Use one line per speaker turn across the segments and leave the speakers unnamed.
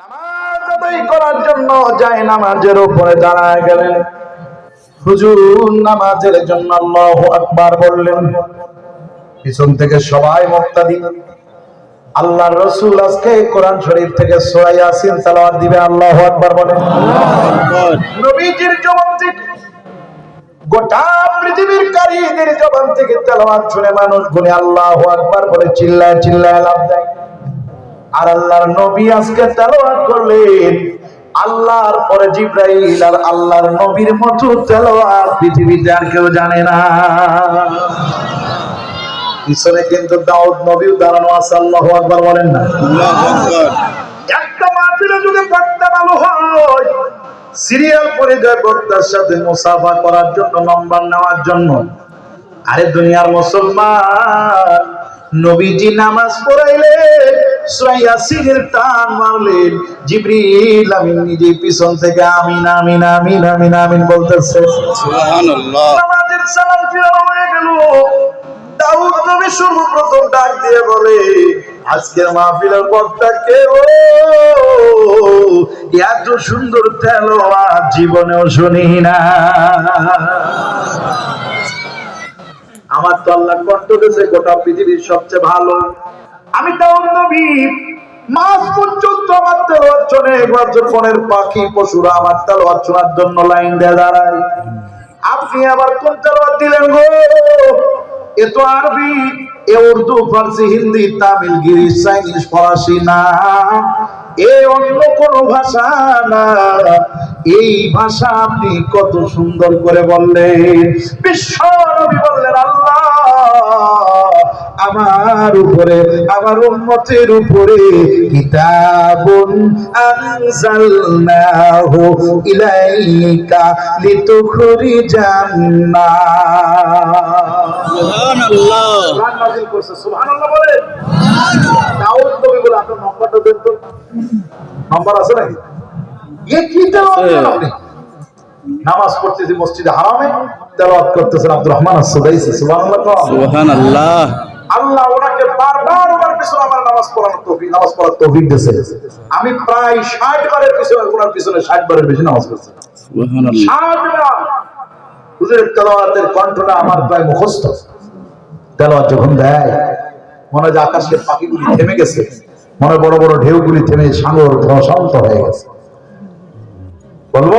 নামাজ আদায় করার জন্য যায় নামাজের উপরে দাঁড়ায় গেলেন। হুজুর, নামাজের জন্য আল্লাহ আকবার বললেন, পিছন থেকে সবাই মুক্তাদি। আল্লাহ রসুল আজকে কোরআন শরীফ থেকে সূরা ইয়াসিন তেলাওয়াত দিবে, আল্লাহু আকবার বলেন। নবীজির জবান থেকে, গোটা পৃথিবীর কারীদের জবান থেকে তেলাওয়াত শুনে মানুষ গুনে আল্লাহু আকবার বলে চিল্লায় চিল্লায় লাভ দেয়। আর আল্লাহর নবী আজকে তেলাওয়াত করলেন। আল্লাহর পরে জিব্রাইল আর আল্লাহর নবীর মতো তেলাওয়াত পৃথিবীতে আর কেউ জানে না। পিছনে কিন্তু দাউদ নবীও দাঁড়ানো আছে, আল্লাহু আকবার বলেন না। একটা মাহফিলে যদি বক্তা ভালো হয়, সিরিয়াল পরে যায় বক্তার সাথে মুসাফা করার জন্য, নম্বর নেওয়ার জন্য। আরে দুনিয়ার মুসলমান, নবীজি নামাজ পড়াইলে ইয়াসিনের টান মারলেন। জিবরিল আমিন নিজে পিছন থেকে আমিন আমিন আমিন আমিন আমিন বলতেছে।
সুবহানাল্লাহ।
নামাজের সালাম ফিরানো হয়ে গেল। দাউদ নবী সর্বপ্রথম ডাক দিয়ে বলে আজকের মাহফিলের বক্তা কে ও? এত সুন্দর তেলোয়াত জীবনেও শুনি না। আমার তো আল্লাহ দিয়েছে গোটা পৃথিবীর সবচেয়ে ভালো। আমি দাউদ নবী। মাস পর্যন্ত আমার তেলোয়াত শোনে বনের পাখি, পশুরা আমার তেলোয়াত শোনার জন্য লাইন দিয়ে দাঁড়ায়। আপনি আবার কোন তেলাওয়াত দিলেন গো? এ তো আরবি, এ উর্দু, ফার্সি, হিন্দি, তামিল গিরিশ চাইনিজ, ফরাসি না। এ অন্য কোন ভাষা না। এই ভাষা আপনি কত সুন্দর করে বললেন। বিশ্ব নবী বললেন, আল্লাহ আমার উপরে আমার উম্মতের উপরে কিতাবুন আনজালনাহু ইলাইকা
সুবহানাল্লাহ।
কোরআন নাযিল করছে সুবহানাল্লাহ বলে দাউদ নবী বলে আপনার নম্বরটা দেন তো। নম্বর আছে নাকি? এ কি তেলাওয়াত করেন আপনি? নামাজ পড়তেছি মসজিদে হারামে তেলাওয়াত করতেছেন আব্দুর রহমান সুবহানাল্লাহ
সুবহানাল্লাহ।
আল্লাহ ওনাকে বারবার ওনার পিছনে আমার নামাজ পড়ানোর তৌফিক নামাজ পড়ার তৌফিক দিয়েছে। আমি প্রায় ষাট বারের পিছনে ওনার পিছনে ষাট বারের বেশি নামাজ পড়ছি।
সুবহানাল্লাহ।
হুজুরের তেলাওয়াতের কণ্ঠটা আমার প্রায় মুখস্থ। তেলাওয়াত যখন দেয় মনে হয় আকাশের পাখিগুলি থেমে গেছে। মনে বড় বড় ঢেউগুলি থেমে সাগর শান্ত হয়ে গেছে। বলব?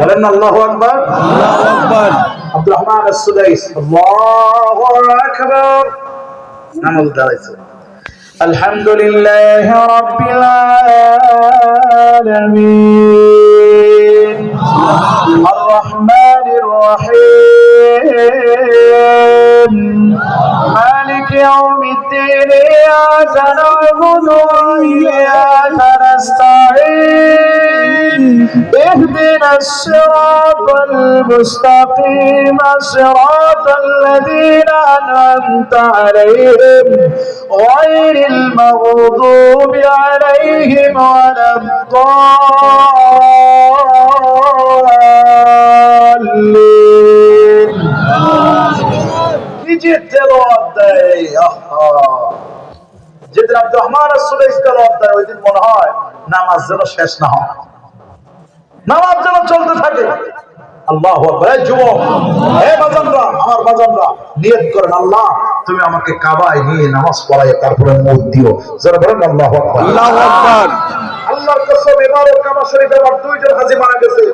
বলেন না আল্লাহু আকবার।
আল্লাহু আকবার।
আব্দুর রহমান as-সুদাইস আল্লাহু আকবার নামাজ দাঁড়াইছে আলহামদুলিল্লাহ রাব্বিল আলামিন আর রহমানির রহিম মালিক ইয়াউমিদ্দিন ইyyaka na'budu wa iyyaka nasta'in اهدنا الصراط المستقيم صراط الذين أنعمت عليهم غير المغضوب عليهم ولا الضالين নিজে তেলাওয়াত দেয় আহা যেদিন আব্দুর রহমান সুলাইস তেলাওয়াত দেয় ওই দিন মনে হয় নামাজ যেন শেষ না হয় নামাজ যেন চলতে থাকে। আল্লাহ যুবক হে বাজানরা আমার বাজানরা নিয়ত করেন আল্লাহ তুমি আমাকে কাবায় নিয়ে নামাজ পড়াই তারপরে দিও। যারা বলেন আল্লাহ
আল্লাহু
আল্লাহর কসম এবারও কাবা শরীফে আমার দুইজন হাজি মারা গেছে।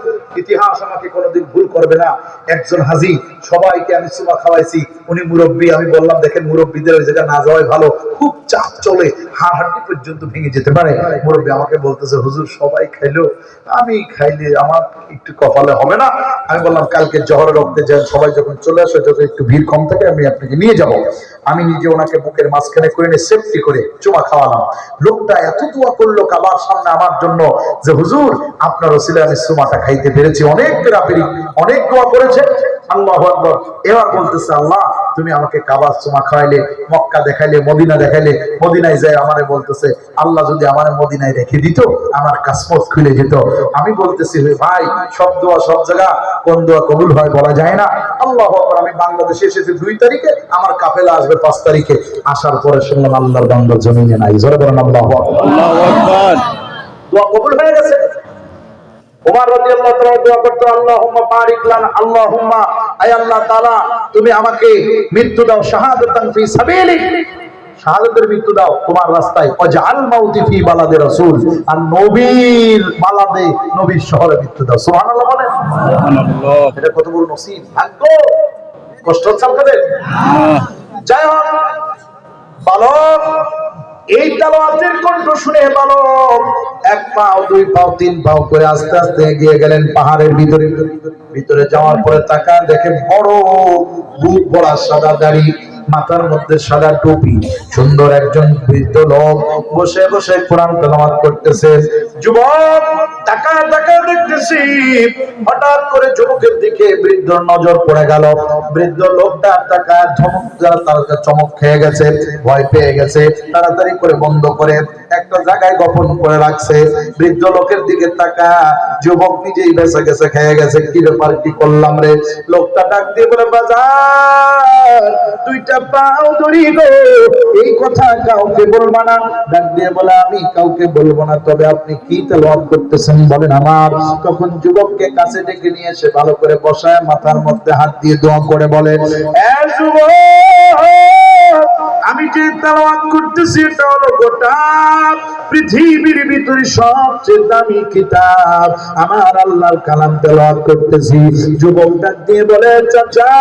ইতিহাস আমাকে কোনোদিন ভুল করবে না। একজন হাজি সবাইকে আমি সুমা খাওয়াইছি। উনি মুরব্বী আমি বললাম দেখেন মুরব্বীদের ওই জায়গায় না যাওয়াই ভালো। খুব চাপ চলে হাড় হাড্ডি পর্যন্ত ভেঙে যেতে পারে। মুরব্বী আমাকে বলতেছে, হুজুর, সবাই খাইলো। আমি খাইলে আমার একটু কপালে হবে না? আমি বললাম, কালকে জহর রক্তে যান, সবাই যখন চলে আসে যখন একটু ভিড় কম থাকে, আমি আপনাকে নিয়ে যাব। আমি নিজে ওনাকে বুকের মাঝখানে করে নিয়ে সেফটি করে চুমা খাওয়ালাম। লোকটা এত দোয়া করল কাবার সামনে আমার জন্য যে, হুজুর, আপনার ওসিলে আমি সুমাটা খাইতে পেরেছি। অনেক পেরাপেরি অনেক দোয়া করেছে। আল্লাহ আকবর। এবার বলতেছে আল্লাহ তুমি আমাকে কাবার সুমা খাওয়াইলে মক্কা দেখাইলে মদিনা দেখাইলে মদিনায় যায় আমারে বলতেছে আল্লাহ যদি আমারে মদিনায় রেখে দিত আমার কাসমত খুলে যেত আমি বলতেছি ভাই সব দোয়া সব জায়গা কোন দোয়া কবুল হয় বলা যায় না। আল্লাহ আকবর আমি বাংলাদেশে এসেছি দুই তারিখে আমার কাফেলা আসবে পাঁচ তারিখে। আসার পরে শুনলাম আল্লাহর বাংলার জমিনে নাই। জোরে বলেন আল্লাহু আকবার। দোয়া কবুল হয়ে গেছে। ওমর রাদিয়াল্লাহু তাআলা দোয়া করতো আল্লাহুম্মা বারিক লানা আল্লাহুম্মা আয় আল্লাহ তাআলা তুমি আমাকে মৃত্যু দাও শাহাদাতান ফি সাবিলিক। শাহাদাতের মৃত্যু দাও তোমার রাস্তায়। ওয়াজআল মাউতি ফি বালাদে রাসূল। আর নবীর বালাদে নবীর শহরে মৃত্যু দাও। সুবহানাল্লাহ বলেন।
সুবহানাল্লাহ।
এটা কত বড় নসিব। ভাগ্য। কষ্ট হচ্ছে আপনাদের? যাই হোক বালক এই তালোয়াতের কণ্ঠ শুনে বালক এক পাও, দুই পাও, তিন পাও করে আস্তে আস্তে এগিয়ে গেলেন পাহাড়ের ভিতরে। ভিতরে যাওয়ার পরে তাকা দেখে বড় বুক বড়া সাদা দাড়ি, মাথার মধ্যে সাদা টুপি। সুন্দর একজন বৃদ্ধ লোক বসে বসে কোরআন তেলাওয়াত করতেছে। যুবক দেখতেছি, হঠাৎ করে যুবকের দিকে বৃদ্ধর নজর পড়ে গেল। বৃদ্ধ লোকটা ধমক তার চমক খেয়ে গেছে, ভয় পেয়ে গেছে, তাড়াতাড়ি করে বন্ধ করে একটা জায়গায় গোপন করে রাখছে। বৃদ্ধ লোকের দিকে টাকা যুবক নিজেই বেঁচে গেছে, খেয়ে গেছে, কি ব্যাপার, কি করলাম রে? লোকটা ডাক দিয়ে বলে, বাজার, দুইটা পাও ধরি গো। এই কথা কাউকে বলবা না। ডাক দিয়ে বলে, আমি কাউকে বলব না, তবে আপনি কি তেলাওয়াত করতেছেন? বলেন আমার তখন যুবককে কাছে ডেকে নিয়ে এসে ভালো করে বসায়, মাথার মধ্যে হাত দিয়ে দোয়া করে বলে যুবক যে তেলাওয়াত করতেছি, এটা হলো গোটা পৃথিবীর ভিতরে সবচেয়ে দামি কিতাব। আমার আল্লাহর কালাম তেলাওয়াত করতেছি। যুবক ডাক দিয়ে বলে, চাচা,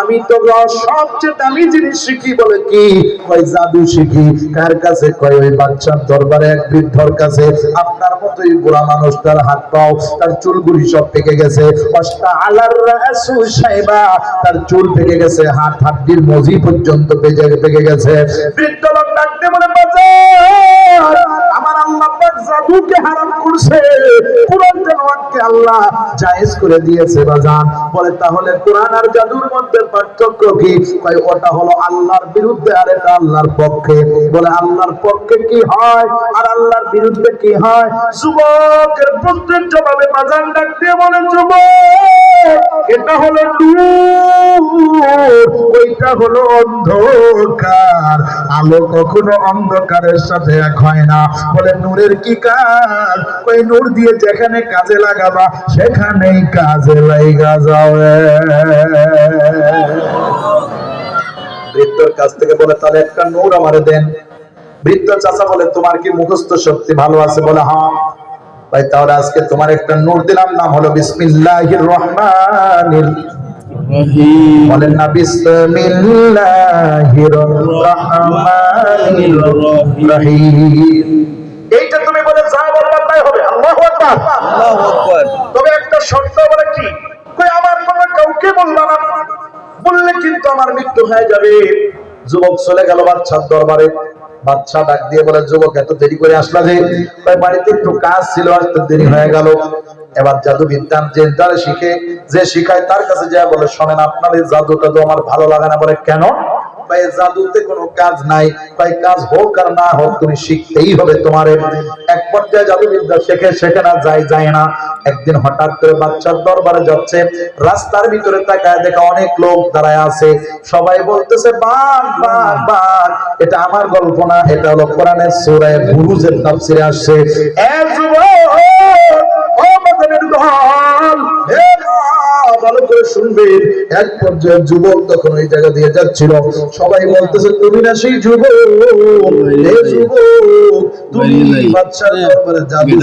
আমি তো সবচেয়ে দামি জিনিস শিখি। বলে, কি? কয়, জাদু শিখি। কার কাছে? কয়, ওই বাচ্চার দরবারে এক বৃদ্ধর কাছে। আপনার মতোই বুড়া মানুষ তার হাত পাও, তার চুলগুলি সব পেকে গেছে। অষ্টা আলার রাসু সাইবা তার চুল পেকে গেছে। হাত হাড্ডির মজি পর্যন্ত পেকে পেকে গেছে। বৃদ্ধ লোক ডাকতে বলে আমার আল্লাহ আল্লাহর এটা পক্ষে। কি হয় আর আল্লাহর বিরুদ্ধে কি হয়? যুবকের জবাবে বাজান বলে, যুবক, এটা হলো ওইটা হলো অন্ধকার। আলো কখনো অন্ধকারের সাথে এক হয় না। বলে, নূরের কি কাজ? ওই নূর দিয়ে যেখানে কাজে লাগাবা, সেখানেই কাজে লাইগা যাবে। বৃদ্ধর কাছ থেকে বলে, তাহলে একটা নূর আমারে দেন। বলে, তোমার কি মুখস্থ শক্তি ভালো আছে? বলে হ্যাঁ। ভাই, তাহলে আজকে তোমার একটা নূর দিলাম, নাম হলো বিসমিল্লাহির রহমানির
রহিম।
বলেন না, বিসমিল্লাহির রহমানির রহিম। এইটা তুমি বলে যা বলবা তাই হবে। আল্লাহু আকবার।
আল্লাহু আকবার।
তবে একটা শর্ত বলে কি? কই আমার কথা কাউকে বলবা না। বললে কিন্তু আমার মৃত্যু হয়ে যাবে। যুবক চলে গেল বাচ্চার দরবারে। বাচ্চা ডাক দিয়ে বলে যুবক এত দেরি করে আসলা যে? তাই বাড়িতে একটু কাজ ছিল আসতে দেরি হয়ে গেল। এবার জাদু বিদ্যান যে যারা শিখে যে শিখায় তার কাছে যা বলে শোনেন আপনার এই জাদু টাদু আমার ভালো লাগে না। বলে কেন? ভাই, জাদুতে কোনো কাজ নাই। ভাই, কাজ হোক আর না হোক, তুমি শিখতেই হবে তোমার। এক পর্যায়ে জাদু বিদ্যা শেখে শেখে না, যায় যায় না। একদিন হঠাৎ করে বাচ্চার দরবারে যাচ্ছে। রাস্তার ভিতরে তাকায় দেখা অনেক লোক দাঁড়ায় আছে। সবাই বলতেছে, বাঘ বাঘ বাঘ, এটা আমার গল্প না, এটা হলো কোরআনের সূরা বুরুজের তাফসিরে আসছে। ভালো করে শুনবেন এক পর্যায়ে যুবক তখন ওই জায়গা দিয়ে যাচ্ছিল। সবাই বলতেছে তুমি না সেই যুবক? তুমি বাচ্চার দরবারে জাদু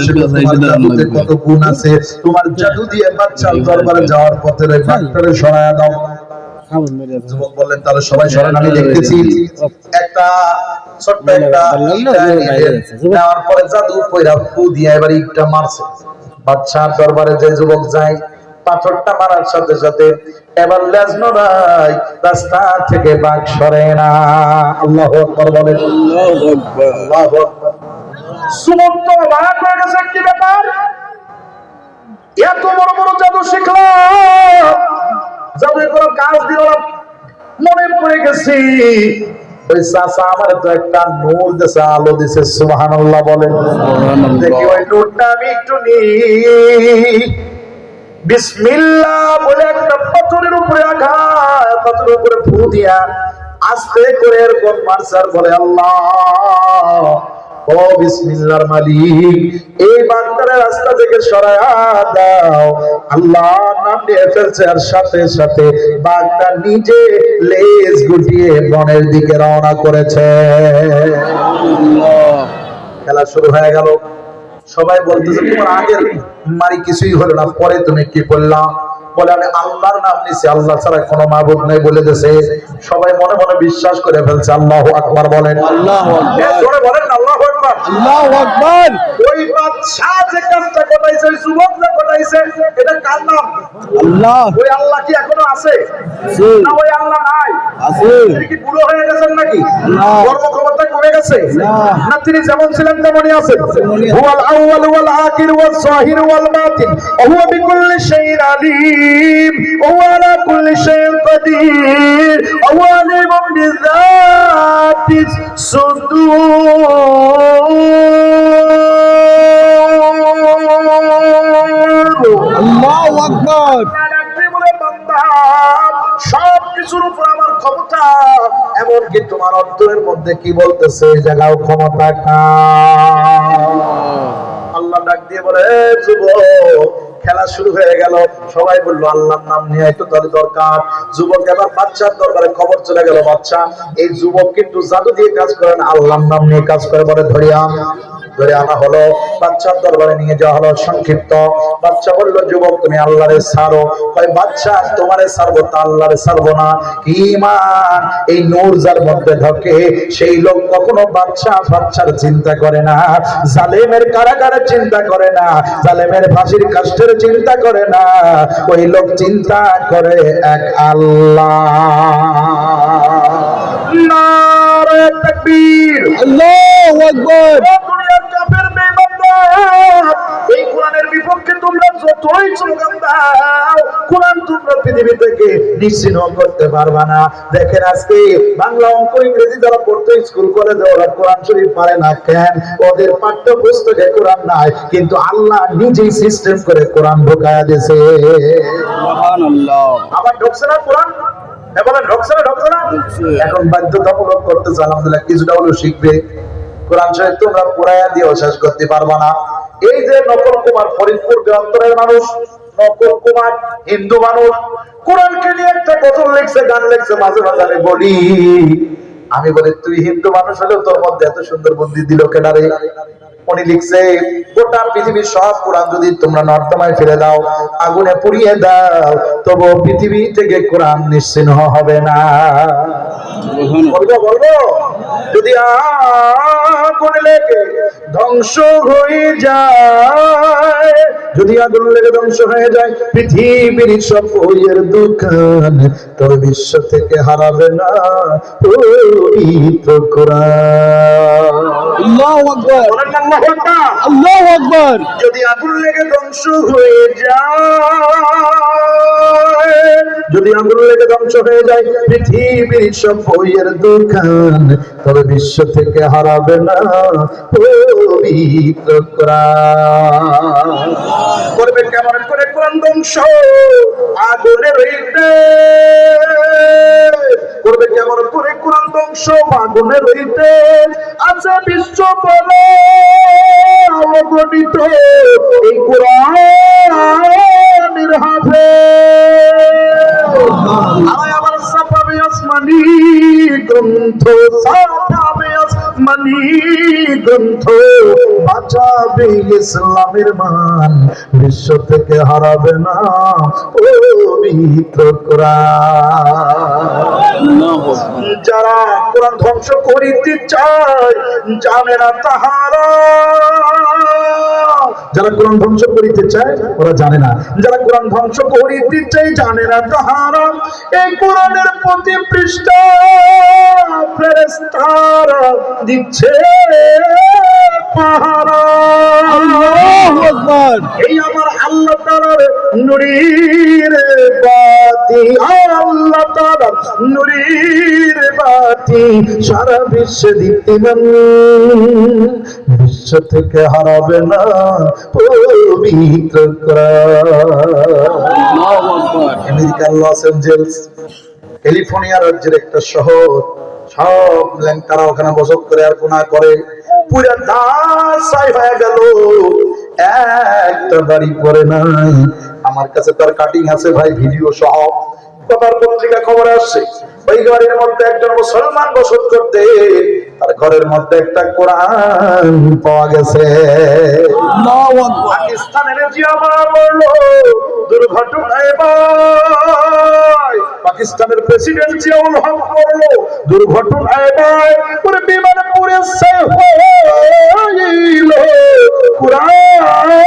জাদুতে কত গুণ আছে। তোমার জাদু দিয়ে বাচ্চার দরবারে যাওয়ার পথে ওই সরায়া দাও। যুবক বললেন তাহলে সবাই সরেন আমি দেখতেছি একটা ছোট্ট একটা নেওয়ার পরে জাদু কইরা ফু দিয়ে এবার ইটটা মারছে। বাচ্চার দরবারে যে যুবক যায় পাথরটা মারার সাথে সাথে এবার লেজ নড়াই রাস্তা থেকে বাঘ সরে না। আল্লাহ আকবার বলেন।
আল্লাহু আকবার।
আল্লাহু আকবার। যুবক তো অবাক হয়ে গেছে কি ব্যাপার? এত বড় বড় জাদু শিখলাম জাদু কোনো কাজ দিল না। মনে পড়ে গেছি ওই চাচা আমার তো একটা নূর দিছে আলো দিছে সুবহানাল্লাহ বলেন। দেখি ওই নূরটা আমি একটু নিই। বিসমিল্লাহ বলে একটা পাথরের উপরে আঘাত পাথরের উপরে ফু দিয়া আস্তে করে এরকম মারসার বলে আল্লাহ ও বিসমিল্লাহর মালিক এই বান্দারে রাস্তা থেকে সরায়া দাও। আল্লাহ নাম নিয়ে ফেলছে আর সাথে সাথে বাঘটা নিজে লেজ গুটিয়ে বনের দিকে রওনা করেছে।
আল্লাহ।
খেলা শুরু হয়ে গেল। সবাই বলতেছে তোমার আগের মারি কিছুই হলো না পরে তুমি কি করলাম বলে আমি আল্লাহর নাম নিছি আল্লাহ ছাড়া কোনো মাহবুব নাই বলে দিয়েছে সবাই মনে মনে বিশ্বাস করে ফেলছে আল্লাহ আকবার বলেন।
আল্লাহ
জোরে বলেন আল্লাহু আকবার।
আল্লাহু আকবার।
ওই বাদশাহ যে কাজটা ঘটাইছে ওই যুবক যে ঘটাইছে এটা কার নাম?
আল্লাহ।
ওই আল্লাহ কি এখনও আছে?
আছে
না ওই আল্লাহ নাই।
আছে।
তিনি কি বুড়ো হয়ে গেছেন নাকি? কর্মক্ষমতা কমে গেছে?
না।
না তিনি যেমন ছিলেন তেমনই আছেন। হুয়াল আউয়াল ওয়াল আখির ওয়াল জাহির ওয়াল বাতিন। ওয়া বিকুল্লি শাইইন আলিম। ওয়া আলা কুল্লি শাইইন ওয়া হুয়া আলিমুম এমনকি তোমার অন্তরের মধ্যে কি বলতেছে? এই জায়গাও ক্ষমতা আল্লাহ ডাক দিয়ে বলে যুব খেলা শুরু হয়ে গেল। সবাই বলল, আল্লাহর নাম নিয়ে একটু তাহলে দরকার। যুবক এবার বাচ্চার দরবারে খবর চলে গেল বাচ্চা এই যুবক কিন্তু জাদু দিয়ে কাজ করেন আল্লাহর নাম নিয়ে কাজ করে বলে, ধরিয়া ধরে আনা হলো। বাচ্চার দরবারে নিয়ে যাওয়া হলো সংক্ষিপ্ত। বাচ্চা বলল, যুবক, তুমি আল্লাহরে ছাড়ো। কয় বাচ্চা তোমারে ছাড়বো তা আল্লাহরে ছাড়বো না। ইমান এই নূর যার মধ্যে ঢোকে, সেই লোক কখনো বাচ্চা বাচ্চার চিন্তা করে না, জালেমের কারাগারের চিন্তা করে না, জালেমের ফাঁসির কাষ্টের চিন্তা করে না। ওই লোক চিন্তা করে এক আল্লাহ। নারে তাকবীর।
আল্লাহু আকবার।
পৃথিবী থেকে নিশ্চিহ্ন করতে পারবা না। দেখেন আজকে বাংলা অঙ্ক ইংরেজি যারা পড়তো স্কুল কলেজে ওরা কোরআন শরীফ পারে না কেন? ওদের পাঠ্য পুস্তকে কোরআন নাই কিন্তু আল্লাহ নিজেই সিস্টেম করে কোরআন ঢোকায়া দিয়েছে। আবার ঢুকছে না কোরআন? বলেন ঢুকছে না ঢুকছে না? এখন বাধ্যতামূলক করতেছে আলহামদুলিল্লাহ কিছুটা হলেও শিখবে। কোরআন শরীফ তোমরা পুরাইয়া দিয়েও শেষ করতে পারবা না। এই যে নকল কুমার ফরিদপুর গ্রান্তরের মানুষ নকল কুমার হিন্দু মানুষ। কোরআনকে নিয়ে একটা গজল লিখছে গান লিখছে মাঝে মাঝে আমি বলি আমি বলি তুই হিন্দু মানুষ হলেও তোর মধ্যে এত সুন্দর বুদ্ধি দিল কেনারে উনি লিখছে গোটা পৃথিবীর সব কোরআন যদি তোমরা নর্দমায় ফেলে দাও আগুনে পুড়িয়ে দাও তবু পৃথিবী থেকে কোরআন নিশ্চিহ্ন হবে না। বলব বলব। যদি আগুন লেগে ধ্বংস হয়ে যায়। যদি আগুন লেগে ধ্বংস হয়ে যায় পৃথিবীর সব বইয়ের দোকান তবে বিশ্ব থেকে হারাবে না পবিত্র কোরআন।
আল্লাহু আকবার।
আল্লাহু আকবার। যদি আগুন লেগে ধ্বংস হয়ে যায় যদি আগুন লেগে ধ্বংস হয়ে যায় পৃথিবীর সব বইয়ের দোকান তবে বিশ্ব থেকে হারাবে না পবিত্র কোরআন। করবে কেমন? করে কোরআন ধ্বংস। আগুনের হইতে করবে কেমন? করে কোরআন ধ্বংস। আগুনের হইতে আছে বিশ্ব বলে অগণিত এই কোরআনের হাতে আমায় সাপাবে আসমানি, গ্রন্থ সাপাবে আসমানি গ্রন্থ বাঁচাবে ইসলামের মান, বিশ্ব থেকে হারাবে না পবিত্র যারা কোরআন ধ্বংস করিতে চায়, জানে না তাহারা। যারা কোরআন ধ্বংস করিতে চায়, ওরা জানে না। যারা কোরআন ধ্বংস করিতে চায়, জানে না তাহারা। এই কোরআনের প্রতি পৃষ্ঠা, ফেরেশতারা দিচ্ছে পাহারা। এই আমার আল্লাহ তাআলার নুরির বাতি। আল্লাহ তাআলার নুরির বাতি সারা বিশ্বে দীপ্তিমান বিশ্ব থেকে হারাবে না পবিত্র আমেরিকার লস এঞ্জেলস ক্যালিফোর্নিয়া রাজ্যের একটা শহর। সব ল্যাংটারা ওখানে বসত করে আর কোনা করে। পুরা দাসাই হয়ে গেল। একটা বাড়ি পরে নাই। আমার কাছে তার কাটিং আছে ভাই ভিডিও সহ। পেপার পত্রিকা খবর আসছে। ওই ঘরের মধ্যে একজন মুসলমান বসত করতে তার ঘরের মধ্যে একটা কোরআন পাওয়া গেছে। পাকিস্তানের জিয়ামা দুর্ঘটনায় পাকিস্তানের প্রেসিডেন্ট জিয়াউল হক মরলো দুর্ঘটনায় ভাই পুরো বিমান পুড়েছে হইল কুরআন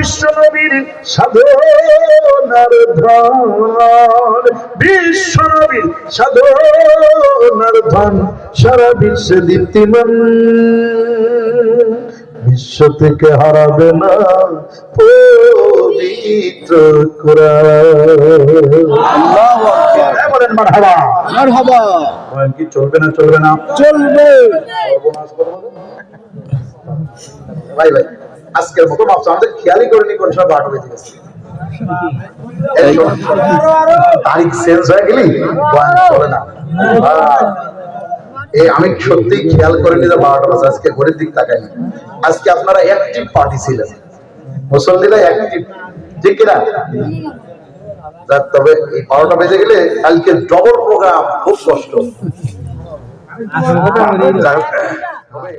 বিশ্ব নবীর সাধনার ধন বিশ্ব নবীর সাধনার ধন সারা বিশ্বে দীপ্তিমান। বিশ্ব থেকে হারাবে না পবিত্র কোরআন।
আল্লাহু আকবার।
হ্যাঁ, বলেন মারহাবা।
মারহাবা।
বলেন কি চলবে না চলবে না?
চলবে।
ভাই ভাই। আজকের মতো ভাবছ আমাদের খেয়ালই করিনি কোন সময় বারোটা বেজে গেছে তারিখ চেঞ্জ হয়ে গেলি চলে না। এই আমি সত্যি খেয়াল করিনি যে বারোটা বাজে আজকে ঘড়ির দিক তাকাইনি। আজকে আপনারা অ্যাক্টিভ পার্টি ছিলেন। মুসল্লিরা অ্যাক্টিভ ঠিক কিনা? তবে এই বারোটা বেজে গেলে কালকে ডবল প্রোগ্রাম খুব কষ্ট। হবে।